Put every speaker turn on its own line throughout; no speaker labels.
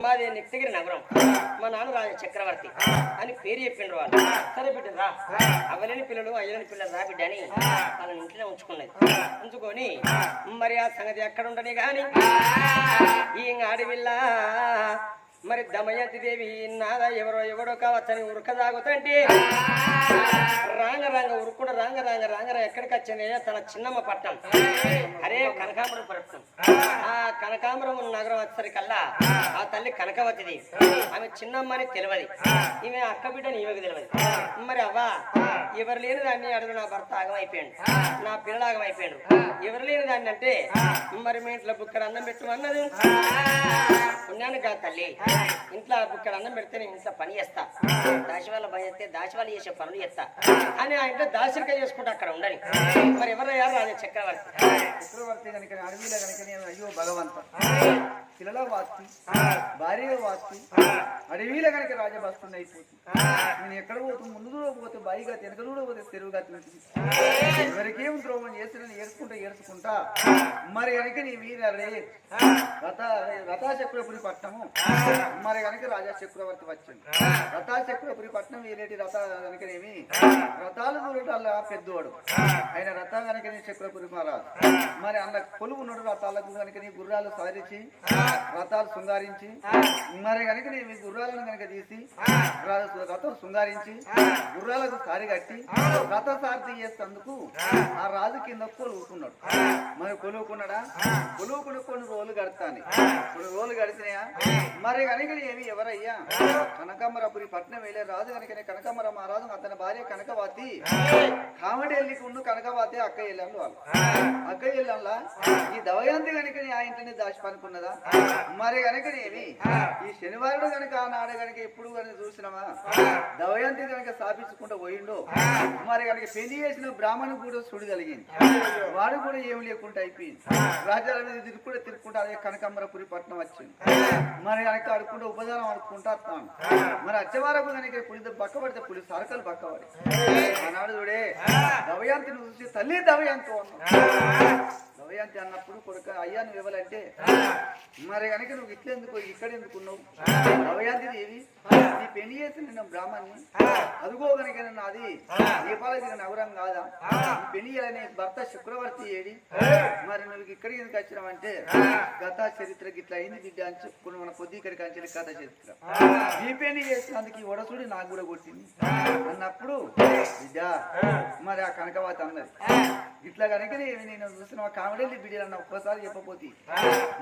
మాది నిక్తగిరి నగరం. మా నాన్న రాజ చక్రవర్తి అని పేరు చెప్పిండ్రు వాళ్ళు. సరే బిడ్డ రా. అవ్వలేని పిల్లలు అయ్యలేని పిల్లలు రా బిడ్డ అని వాళ్ళని ఇంట్లోనే ఉంచుకున్నది. ఉంచుకొని మరి ఆ సంగతి ఎక్కడ ఉండని గాని ఈ ఆడవిల్ల మరి దమయంతి దేవి నాదా ఎవరో ఎవడో కావచ్చని ఉరక తాగుతంటే రాంగ రాంగ ఉరుకుడు రాంగ రాంగ రాంగ ఎక్కడికి వచ్చానే తన చిన్నమ్మ పట్టం. అరే కనకాంబరం పట్టణం ఆ కనకాంబరం నగరం వచ్చేసరికల్లా ఆ తల్లి కనకవతిది. ఆమె చిన్నమ్మ అని తెలియదు. ఈమె అక్క బిడ్డని ఈమెకు తెలియదు. మరి అవ్వా ఎవరు లేని దాన్ని అడుగు నా భర్త ఆగమైపోయాడు. నా పిల్లలు ఆగమైపోయాడు ఎవరు లేని దాన్ని అంటే మరి మీ ఇంట్లో బుక్కడ అన్నం పెట్టమన్నది ఉన్నాను కాదు తల్లి. ఇంట్లో బుక్కడ అన్నం పెడితే నేను ఇంట్లో పని చేస్తా. దాసి వాళ్ళ పని దాసి వాళ్ళు చేసే పనులు చేస్తా అని ఆ ఇంట్లో దాసరికాయ చేసుకుంటా అక్కడ ఉండని. మరి ఎవరు అయ్యారు? రాజా చక్రవర్తి.
చక్రవర్తి కనుక అడవిలో కనుక నేను అయ్యో భగవంత పిల్లల వాస్తి భార్య వాస్తి అడవిలో కనుక రాజభాస్తుంది అయిపోతుంది. నేను ఎక్కడ పోతుంది ముందు పోతే బాయిగా వెనక పోతే తెరువుగా తింటుంది ఎవరికేం ద్రోహం చేసిన ఏడ్చుకుంటా ఏడ్చుకుంటా. మరి కనుక నీ వీరే రథ రథా చక్రపురి పట్నము మరి కనుక రాజా చక్రవర్తి వచ్చింది రథా చక్రపురి పట్నం వీరేటి రథ కనుకనేమి రథాలు ఆ పెద్దవాడు ఆయన రథం కనుక నీ చక్రపురి మహారాజు మరి అంద కొలువు ఉన్నాడు రథాలకు కనుకని గుర్రాలు సారించి రథాలు శృంగారించి మరి కనుక మీ గుర్రాలను కనుక తీసి రథం శృంగారించి గుర్రాలకు సారి కట్టి రథ సారథి చేసేందుకు ఆ రాజు కింద కొలువుకున్నాడు. మరి కొలువుకున్నాడా? కొలువుకున్న కొన్ని రోజులు గడతాను కొన్ని రోజులు గడిచినాయా? మరి కనుక ఏమి ఎవరయ్యా? కనకమ్మరపురి పట్నం వెళ్ళే రాజు కనుక కనకమ్మర మహారాజు అతను భార్య కనకవతి. కామెడీ వెళ్ళికి ఉండు కనకవతి అక్క వెళ్ళాను వాళ్ళు. అక్క వెళ్ళాలా ఈ దవయంతి కనుక ఆ ఇంటిని దాచి పనుకున్నదా మరి కనుక ఏమి ఈ శనివారుడు కనుక ఆనాడు కనుక ఎప్పుడు కనుక చూసినామా దవయంతి కనుక స్థాపించుకుంటూ పోయిండు. మరి కనుక పెళ్ళి చేసిన బ్రాహ్మణు కూడా సుడి కలిగింది వాడు కూడా ఏమి లేకుండా అయిపోయింది రాజ్యాల మీద తిరుక్కుంటే తిరుక్కుంటా అదే కనకమ్మరపురి పట్నం వచ్చింది మరి కనుక అడుక్కుంటూ ఉపదానం అనుకుంటా మరి వచ్చేవారకు కనుక పులి పక్క పడితే పులి సరకలు పక్క పడి ఆనాడు చూడే దవయంతిని చూసి తల్లి దవయంతో అన్నాడు. దవయంతి అన్నప్పుడు కొడుక అయ్యా నువ్వు ఇవ్వాలంటే మరి కనుక నువ్వు ఇట్లా ఎందుకు ఇక్కడ ఎందుకు ఉన్నావు? దవయంతి దేవి నీ పెళ్ళి చేసి నిన్న బ్రాహ్మణ్ణి. అదుగో కనుక నిన్న అది. దీపాలకి నగరం కాదా? పెళ్ళి చేయాలని భర్త చక్రవర్తి ఏడి? మరి నువ్వు ఇక్కడికి ఎందుకు వచ్చినావంటే గత చరిత్ర గిట్లా అయింది బిడ్డ అని చెప్పుకుని మన కొద్ది ఇక్కడికి అంచెలి కథ చరిత్ర నీ పెళ్ళి చేసినందుకు వడసుడి నాకు కూడా కొట్టింది. అన్నప్పుడు బిడ్డ మరి ఆ కనకవాత అన్నది. ఇట్లా కనుక నేను నేను చూసిన కామెడీ బిడ్డలు అన్న ఒక్కసారి చెప్పపోతే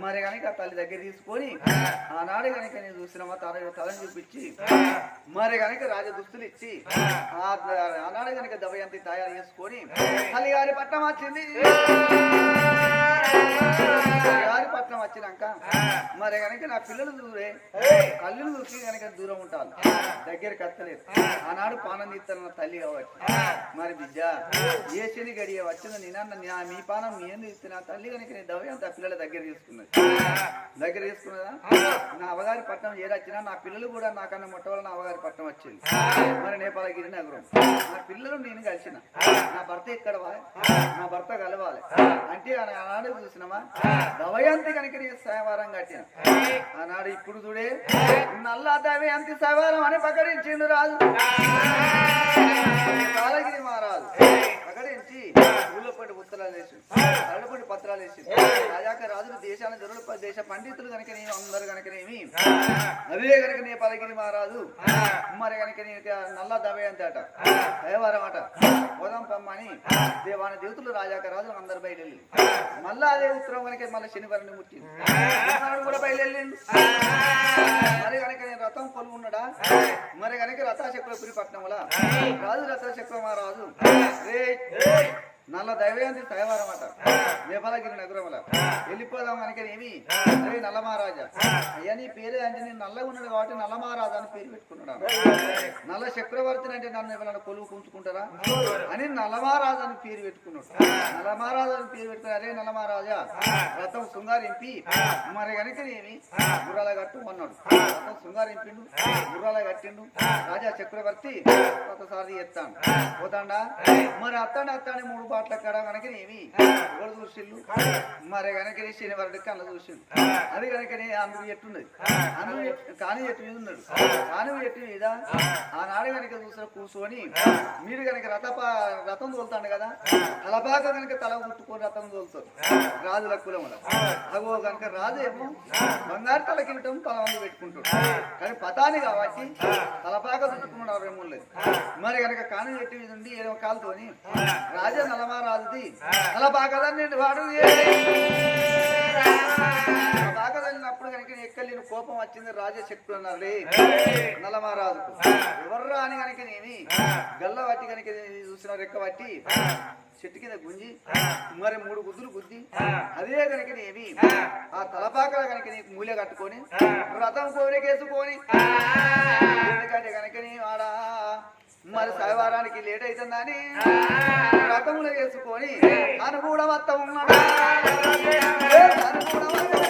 మరి కనుక తల్లి దగ్గర తీసుకొని ఆనాడు కనుక నేను చూసిన తల తలని చూపించి మరి కనుక రాజ దుస్తులు ఇచ్చి ఆ. ఆనాడు కనుక దవయంతి తయారు చేసుకొని తల్లి గారి వచ్చింది. గారి పట్నం వచ్చినాక మరి కనుక నా పిల్లలు దూరే కళ్ళు దూకి కనుక దూరం ఉంటాను దగ్గరికి అత్తలేదు ఆనాడు పానం తీస్తాను తల్లి కాబట్టి. మరి బిడ్డ ఏ శని గడియ వచ్చిన నేనన్న మీ పానం మీ ఎందుకు ఇస్తున్నా తల్లి కనుక నేను దవ్యంత పిల్లల దగ్గర తీసుకున్నది. దగ్గర తీసుకున్నదా? నా అవగారి పట్నం ఏదొచ్చినా నా పిల్లలు కూడా నాకన్నా మొట్టవల్ల నా అవగారి పట్నం వచ్చింది. మరి నేపాలగిరి నగరం. నా పిల్లలు నేను కలిసిన. నా భర్త ఇక్కడ నా భర్త కలవాలి. అంటే ఆనాడు ఆనాడు చూసినామా దవయంతి కనుక నీ కట్టిన. ఆనాడు ఇప్పుడు చూడే నల్ల దవయంతి సాయవారం అని ప్రకటించిండు రాజు. కాలగిరి మహారాజు. ఊళ్ళో పడి ఉత్తరాలు వేసి అరడపడి పత్రాలు వేసి రాజాక రాజులు దేశాన్ని జరుడు దేశ పండితులు కనుక నేను అందరు కనుకనేమి అవే కనుక నే పలగిరి మహారాజు. మరి కనుక నీ నల్ల దవే అంతట దయవారం అట. పోదాం పమ్మని దేవాని దేవతలు రాజాక రాజులు అందరు బయట వెళ్ళి మళ్ళా అదే ఉత్తరం కనుక మళ్ళీ శనివారం ముట్టింది కూడా బయలుదేరిండు మరి కనుక నేను రథం కొలువు ఉన్నాడా మరి కనుక రథాచక్రపురి పట్నంలో రాజు రథాచక్ర మహారాజు. రే నల్ల దైవయంతి దయవారం అట నేపాలగిరి నగరంలో వెళ్ళిపోదాం కనుక ఏమి రే నల్ల మహారాజా అయ్యా నీ పేరు అంటే నేను నల్లగా ఉన్నాడు కాబట్టి నల్ల మహారాజా అని పేరు పెట్టుకున్నాడు నల్ల చక్రవర్తిని అంటే నన్ను ఎవరైనా కొలువు కూంచుకుంటారా? అని నల్ల మహారాజా అని పేరు పెట్టుకున్నాడు. నల్ల మహారాజా అని పేరు పెట్టుకున్నా అరే నల్ల మహారాజా రథం శృంగారింపి. మరి కనుక ఏమి గుర్రాల కట్టు అన్నాడు. రథం శృంగారింపిండు. గుర్రాల కట్టిండు. రాజా చక్రవర్తి ఒకసారి ఎత్తాను. పోతాడా? మరి అత్తాడు అత్తాడు మూడు పాటల కాడ కనుక ఏమి ఎవరు చూసిండు. మరి కనుక శనివారుడి కళ్ళ చూసిండు. అది కనుకనే అందుకు ఎట్టున్నది అందుకు కాని ఎట్టు మీద ఉన్నాడు. కాని ఎట్టు మీద ఆనాడు కనుక చూసిన కూర్చొని మీరు కనుక రథప రథం తోలుతాడు కదా తలపాక కనుక తల కుట్టుకొని రథం తోలుతారు. రాజుల కులముల. అగో కనుక రాజు ఏమో బంగారు తల కిరీటం తల వంద పెట్టుకుంటాడు. కానీ పతాని కాబట్టి తలపాక చుట్టుకున్నాడు అరవై లేదు. మరి కనుక కాని చెట్టు మీద ఉండి ఏదో కాలుతోని రాజా నలమా రాజుది తలపాకదని నేను వాడు తలపాకదన్నప్పుడు కనుక ఎక్కలేని కోపం వచ్చింది రాజశక్తులు చెట్టు అన్నారు నల్లమారాజుకు ఎవర్రా అని కనుక నేమి? గల్ల పట్టి కనుక చూసిన రెక్క పట్టి చెట్టు కింద గుంజి మరి మూడు గుద్దులు గుద్ది అదే కనుక నేమి. ఆ తలపాకల కనుక నీకు మూలే కట్టుకొని రథం కోరికేసుకొని ఎందుకంటే కనుక నీ ఆడ మరి సాయవారానికి లేట్ అవుతుందని రథములు వేసుకొని అనుకూడమత్త ఉన్నాడు అనుకూడమత్త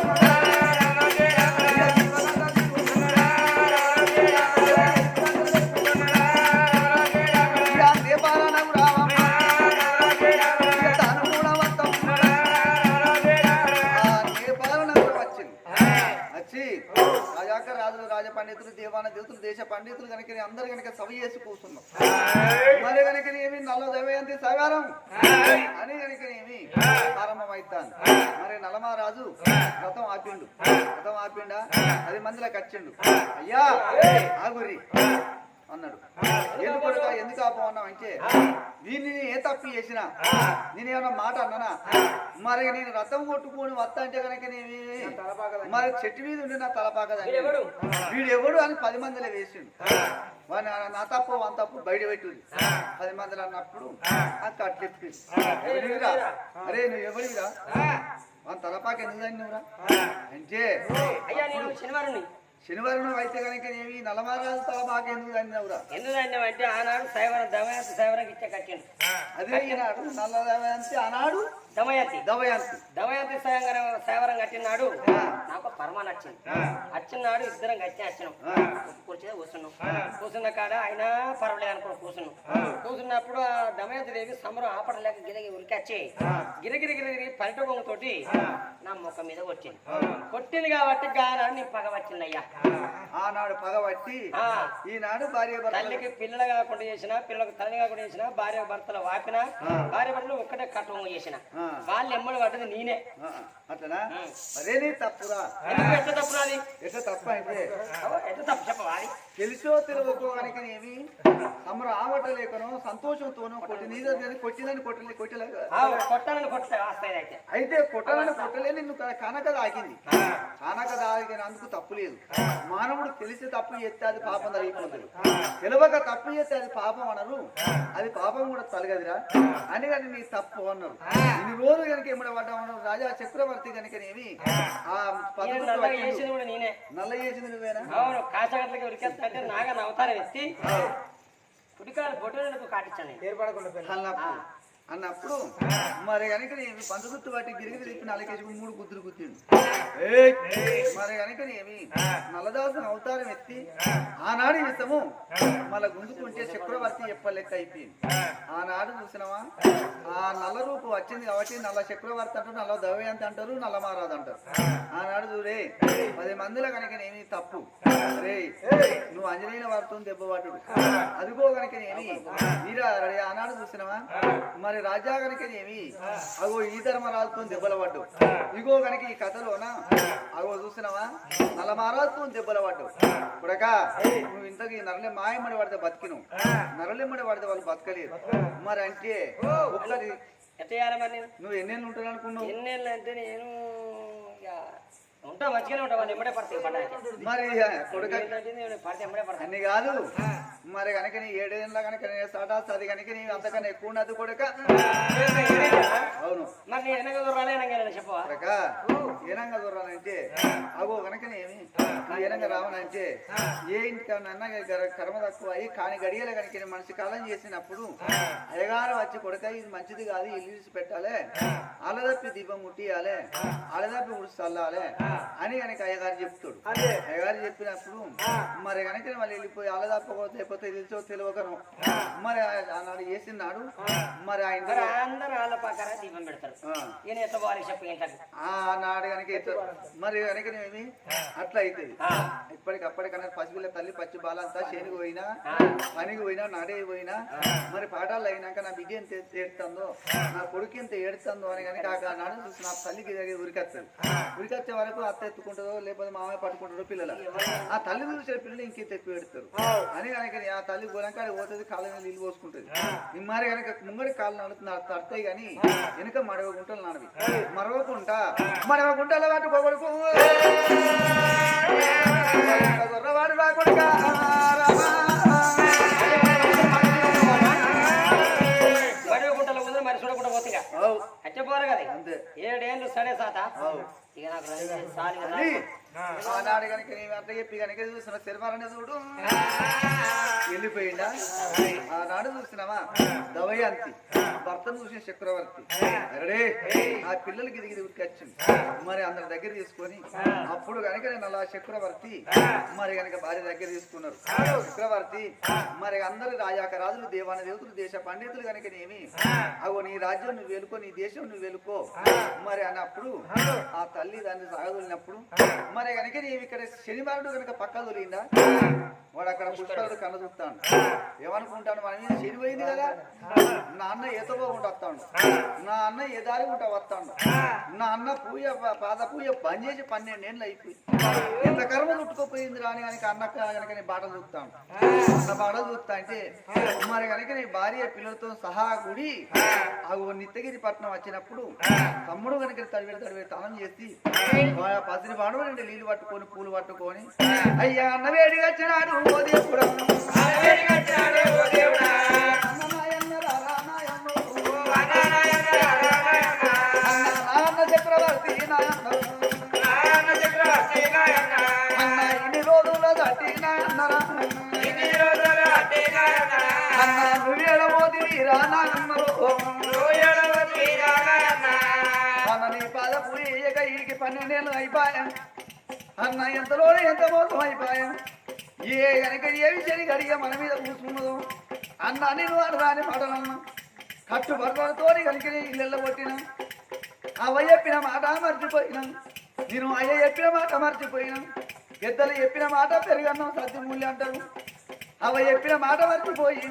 పండితులు కనుక అందరు కనుక సభ చేసి కూర్చున్నాం మరి కనుక ఏమి నల్ల దమయంతి సగారం? అని కనుక ఏమి ప్రారంభమైతాను మరి నలమారాజు రథం ఆపిండు. రథం ఆపిండా? అది మందిలోకి వచ్చిండు అయ్యా ఆగురి అన్నాడు ఎందుకు ఎందుకు ఆపమన్నావు అంటే దీన్ని నేను ఏ తప్పు చేసినా నేనేమన్నా మాట అన్నానా? మరి నేను రథం కొట్టుకొని వస్తా అంటే కనుక నేమి మరి చెట్టు మీద ఉండి నా తలపాక
వీడెవడు?
వీడు ఎవడు అని పది మందిలో వేసిండు. వాడు నా- తప్పు వన్ తప్పు బయట పెట్టుంది పది మందిలో అన్నప్పుడు అట్లెప్పి ఎవరివిరా అరే నువ్వు ఎవరివిరా తలపాక ఎందుకు నువ్వురా అంటే
అయ్యా నేను శనివారం
శనివారం అయితే కనుక ఏమి నలమారాజు తలపాక ఎందుకు అన్నావురా
ఎందుకంటే అంటే ఆనాడు సైవరం దమయంతి సైవరంకి ఇచ్చే కట్టిండు
అదే ఈనాడు నల్లదమయంతి ఆనాడు
దమయంతి
దమయంతి.
దమయంతి సైవరం సైవరం కట్టినాడు. నాకు పరమ నచ్చింది వచ్చినాడు ఇద్దరం కట్టి వచ్చినాం. కూర్చొని కూర్చున్నాం. కూర్చున్న కాడ అయినా పర్వాలేదు అనుకుని కూర్చున్నాం. కూర్చున్నప్పుడు ఆ దమయంతి దేవి సమరం ఆపడలేక గిరగి ఉరికొచ్చి గిరగిరి గిరగిరి పలట తోటి నా ముఖం మీద కొట్టింది. కొట్టింది కాబట్టి గానా నీ పగ వచ్చింది అయ్యా
ఆనాడు పగబట్టి
ఆ.
ఈనాడు భార్య
తల్లికి పిల్లలు కాకుండా చేసిన పిల్లలకు తల్లి కాకుండా చేసిన భార్య భర్తలు వాపిన భార్య భర్తలు ఒక్కటే కట్టం చేసిన. వాళ్ళు ఎమ్మడి పడ్డది నేనే.
అట్లనా? అదే నీ తప్పురా.
ఎట్ట తప్పు నాది
ఎట్లా తప్ప అయితే
ఎట్ట తప్పు చెప్పవా అది?
తెలిసో తెలుగుకోవడానికి ఏమి తమరు ఆవటలేకనో సంతోషంతోనో కొట్టి నీదో కొట్టిందని కొట్టలే కొట్టలేదు
ఆ, కొట్టాలని కొట్టే వస్తాయి అయితే.
అయితే కొట్టాలని కొట్టలే నిన్ను క- కనక దాగింది కనక దాగినందుకు తప్పు లేదు. మానవుడు తెలిసి తప్పు చేస్తే అది పాపం జరిగిపోతుంది. తెలియక తప్పు చేస్తే అది పాపం అనరు. అది పాపం కూడా తలగదిరా. అని కానీ నీ తప్పు అన్నారు. రోజులు కనుక పడ్డామన్నారు రాజా చక్రవర్తి కనుకనేమి నల్ల చేసింది నువ్వేనా?
అవును కాసగట్లకి ఉరికేస్తా అంటే నాగా అవతారం ఎత్తి కుడికాలు బొట్టు కాటించాను నేను.
అన్నప్పుడు మరి కనుక నేను పంచగుత్తు వాటి గిరిగి తిప్పి నలకేసి మూడు గుద్దులు గుద్దిండు. మరి కనుక ఏమి నల్లదాసం అవతారం ఎత్తి ఆనాడు ఇస్తాము మళ్ళా గుంజుకుంటే చక్రవర్తి చెప్పలేక అయిపోయింది. ఆనాడు చూసినావా? ఆ నల్ల రూపు వచ్చింది కాబట్టి నల్ల చక్రవర్తి అంటారు నల్ల దవయంత అంటారు నల్ల మహారాజు అంటారు. ఆనాడు చూడే పది మందిలో కనుక నేమి తప్పు. రే నువ్వు అంజనీయ వారితో దెబ్బవాడు అదిగో కనుక నేమి ఈరా ఆనాడు చూసినావా? మరి రాజా కనుక ఏమి అగో ఈ ధర్మరాజుతో దెబ్బలు పడ్డు ఇగో కనుక ఈ కథలోన అగో చూసినావా? నల్ల మహారాజుతో దెబ్బలు పడ్డు కొడక నువ్వు ఇంతకీ నరలే మాయమ్మడి పడితే బతికిను నరలిమ్మడి పడితే వాళ్ళు బతకలేరు. మరి అంటే ఒక్కరి
మరి
నువ్వు ఎన్నెళ్ళు ఉంటాను అనుకున్నావు?
ఎన్నేళ్ళు అంటే నేను ఉంటా మంచిగానే ఉంటా ఎమ్మడే పడతాయి
మరి కొడుక అన్ని కాదు. మరి కనుక నీ ఏడేళ్ళ కనుక సాటా సది కనుక నీ అంతకన్నా ఎక్కువ ఉన్నది కొడుక. అవును.
మరి నేను వెనక దూరాలే వెనక చెప్పవా
ఏనంగా దూరాలంటే అగో కనుకనేమి నువ్వు ఏనంగా రావనంటే ఏ ఇంటికన్నా కర్మ తక్కువ అయ్యి కాని గడియల కనుక మనిషి కాలం చేసినప్పుడు అయ్యగారు వచ్చి కొడుక ఇది మంచిది కాదు ఇల్లు పెట్టాలి. అలదప్పి దీపం ముట్టియాలి. అలదప్పి ఉడిచి చల్లాలి అని కనుక అయ్యగారు చెప్తాడు.
అదే.
అయ్యగారు చెప్పినప్పుడు మరి కనుక మళ్ళీ వెళ్ళిపోయి అలదాపకపోతే లేకపోతే తెలుసో తెలియకను మరి ఆ- ఆనాడు చేసినాడు మరి ఆ
మరి
ఇంట్లో
అందరూ వాళ్ళ పక్కన దీపం పెడతారు. ఈయన
ఆనాడు కనుక మరి కనుక ఏమి అట్లా అవుతుంది
ఆ.
ఇప్పటికప్పటికన్నా పసిపిల్ల తల్లి పచ్చి బాలంతా చేనుకు పోయినా. పనికి పోయినా నడే పోయినా మరి పాఠాలు అయినాక నా బిడ్డ ఎంత ఏడుతుందో నా కొడుకు ఎంత ఏడుతుందో అని కనుక ఆ నాడు చూసి నా తల్లికి ఉరికొస్తుంది ఉరికొచ్చే వరకు అత్త ఎత్తుకుంటుందో లేకపోతే మామయ్య పట్టుకుంటారో పిల్లలు. ఆ తల్లి చూసే పిల్లలు ఇంకెంత ఎక్కువ ఏడుతారు అని కనుక ఆ తల్లి గోలంకాడ పోతుంది కాళ్ళ మీద నీళ్ళు పోసుకుంటుంది. మరి కనుక ముంగడి కాళ్ళు నడుతున్నారు తడతాయి కానీ వెనుక మడవ గుంటలు నానవి. మరవకుంటా మడవ గుంటలు పట్టుకోబడుకో గొర్రవాడు రాకుండా
పోరు కదా. ఏడేళ్ళు సరే సాత. ఇక నాకు
ఆనాడు కనుక నీ అట్ట చెప్పి కనుక చూసిన శర్మారని చూడు. వెళ్ళిపోయిందా? ఆనాడు చూసినావా దవయంతి. భర్తను చూసిన చక్రవర్తి అరే ఆ పిల్లలకి దిగి ఊరికి వచ్చింది మరి అందరి దగ్గర తీసుకొని అప్పుడు కనుక నేను అలా చక్రవర్తి మరి కనుక భార్య దగ్గర తీసుకున్నారు. చక్రవర్తి మరి అందరు రాజాక రాజులు దేవాన దేవతలు దేశ పండితులు కనుక నేమి అగో నీ రాజ్యం నువ్వు వెలుకో నీ దేశం నువ్వు వెలుకో మరి అన్నప్పుడు ఆ తల్లి దాన్ని సాగదొలినప్పుడు మరి కనుక నీవు ఇక్కడ శనివారుడు కనుక పక్క దొరికిందా? అక్కడ పుష్పాలు కన్న చూస్తాడు. ఏమనుకుంటాడు మన మీద పోయింది కదా. నా అన్న ఎతపోకుండా వస్తాడు. నా అన్న ఏ దారి ఉంటా వస్తాడు. నా అన్న పూజ పాద పూజ బంద్ చేసి పన్నెండేళ్ళు అయిపోయి ఎంత కర్మ చుట్టుకోపోయింది రాని కనుక అన్న కనుక నీ బాటలు చూస్తాడు. అన్న బాటలు చూస్తా అంటే మరి కనుక నీ భార్య పిల్లలతో సహా గుడి ఆ నిత్తగిరి పట్నం వచ్చినప్పుడు తమ్ముడు కనుక తడివేడు తడివేడు తానం చేసి బాడు రెండు నీళ్ళు పట్టుకొని పూలు పట్టుకొని అయ్యా అన్న వేడిగా వచ్చినాడు పన్నెండేళ్ళు అయిపోయా అన్న ఎంతలో ఎంత మోసం అయిపోయా ఏ గనక ఏమి చెడి గడిగా మన మీద కూర్చున్నదో అన్న నేను రాని మాటలన్నా కట్టు బట్టలతో కనుక ఇళ్ళ కొట్టిన. అవ చెప్పిన మాట మర్చిపోయినా. నేను అయ్య చెప్పిన మాట మర్చిపోయినా. పెద్దలు చెప్పిన మాట పెరిగన్నాం సత్యమూల్య అంటారు. అవ చెప్పిన మాట మర్చిపోయి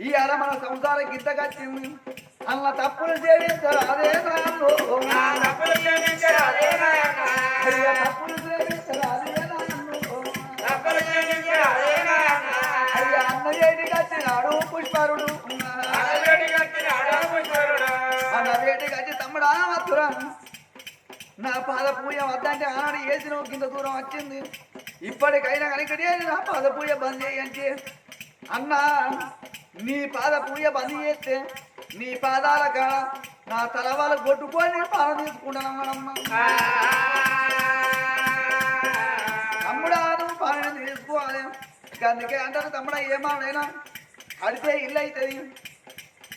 ఇవాళ మన సంసారం గింత కచ్చింది అన్న తప్పులు చేయించారు అదే నాయనో. తప్పులు చేతి పుష్పరుడు. అన్న వేటి కచ్చి తమ్ముడా వద్దురా నా పాద పూజ వద్దంటే ఆనాడు వేసిన కింద దూరం వచ్చింది. ఇప్పటికైనా కనుక నా పాద పూజ బంద్ చేయంటే. అన్నా నీ పాద పూజ బంద్ చేస్తే నీ పాదాల కాడ నా తల వాళ్ళ కొట్టుకొని నేను పాలన తీసుకుంటానమ్మ తమ్ముడా నువ్వు పాలన తీసుకోవాలి. అందుకే అంటారు తమ్ముడా ఏమాడైనా అడితే ఇల్లు అవుతుంది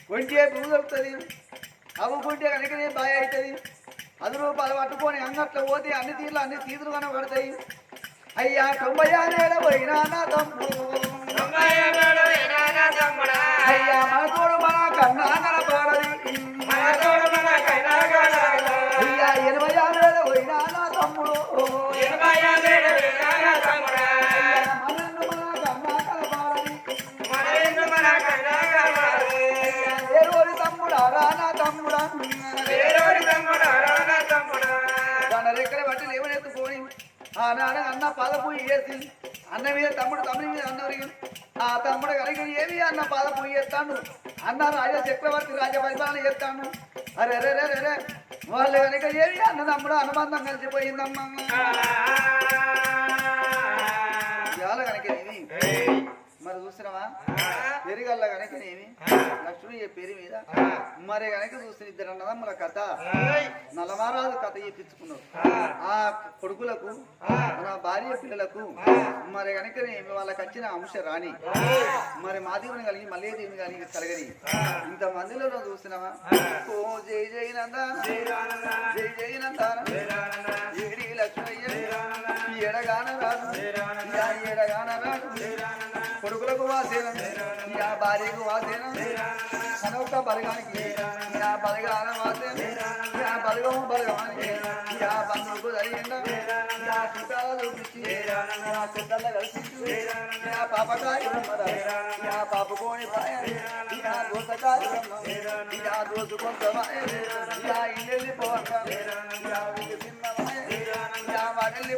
కొంటే భూమి దొరుకుతుంది అవ్వుకుంటే కనుక నేను బాయ్ అవుతుంది అది రూపాయలు పట్టుకొని అంగట్లో పోతే అన్ని తీర్లు అన్ని తీర్లు కనబడతాయి. అయ్యా తొంభై ఆరేళ్ళ పోయినా నా తమ్ముడు. అయ్యా మన తోడు మన కన్నా కనపడది. అయ్యా ఎనభై ఆరేళ్ళ పోయినా నా తమ్ముడు. అయ్యా అన్న పాదపూజ అన్న మీద తమ్ముడు తమ్ముడి మీద అన్న ఆ తమ్ముడు కలిగి ఏమి అన్న పాదపూజ చేస్తాను అన్న రాజా చక్రవర్తి రాజ పరిపాలన చేస్తాను అరే అరే అరే అరే వాళ్ళు కనుక ఏమి అన్న తమ్ముడు? అనుబంధం కలిసిపోయిందమ్మా. పేరు మీద మరి కనుక చూసిన ఇద్దరు అన్నదమ్ముల కథ. నలమారాజు కథ చెప్పించుకున్నారు. ఆ. కొడుకులకు మన భార్య పిల్లలకు మరి కనుక వాళ్ళకి వచ్చిన అంశ రాని మరి మాదేవుని కలిగి మళ్ళీ దేవుని కలిగి కలగని. ఇంత మందిలో చూసినావా? ఓ జై జై నంద జై జై నంద లక్ష్మయ్య ఎడగాన రాదు. యా ఎడగాన రాదు. కొడుకులకు వాసేన నా భార్యకు వాసేన కనొక్క బలగానికి నా బలగాన వాసేన నా బలగము బలగానికి నా బంధువుకు జరిగింద నా చుట్టాలు చూపించి నా చుట్టాల కలిసి నా పాపకాయ నా పాపకోని పాయ యా దోసకాయ యా దోసుకొంత యా ఇల్లెల్లి పోవంగా యా వీడి చిన్నవాయ యా వాడెల్లి